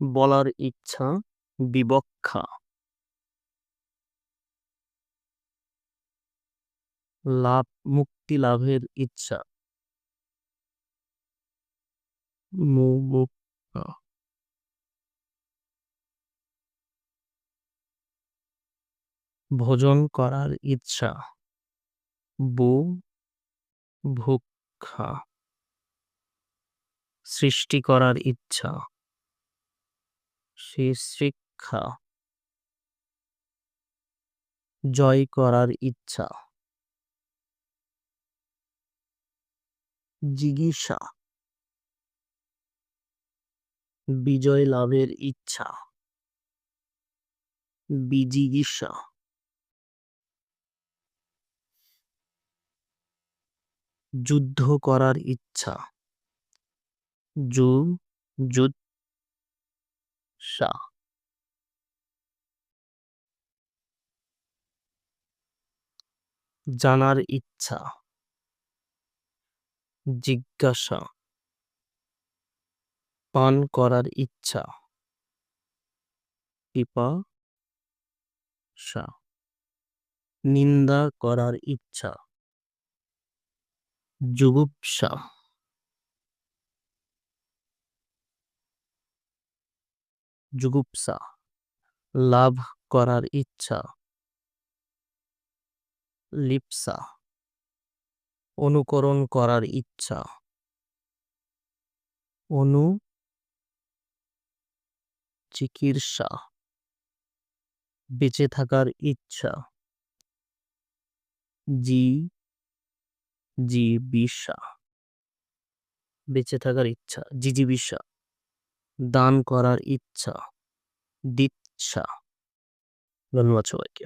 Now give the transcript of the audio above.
বলার ইচ্ছা বিবক্ষা। লাভ, মুক্তি লাভের ইচ্ছা। ভোজন করার ইচ্ছা। বু ভুক্ষা সৃষ্টি করার ইচ্ছা। শিক্ষা। জয় করার ইচ্ছা। জিগিসা বিজয় লাভের ইচ্ছা। বিজিগিসা যুদ্ধ করার ইচ্ছা। জু যুদ সা জানার ইচ্ছা। জিজ্ঞাসা। পান করার ইচ্ছা। পিপা। সা। নিন্দা করার ইচ্ছা। জুগুপ্সা জুগুপ্সা, লাভ করার ইচ্ছা। লিপসা, অনুকরণ করার ইচ্ছা। অনু, চিকিৎসা। বেঁচে থাকার ইচ্ছা। জি জি বিশা বেঁচে থাকার ইচ্ছা। জিজিবিসা দান করার ইচ্ছা দিচ্ছা। ধন্যবাদ সবাইকে।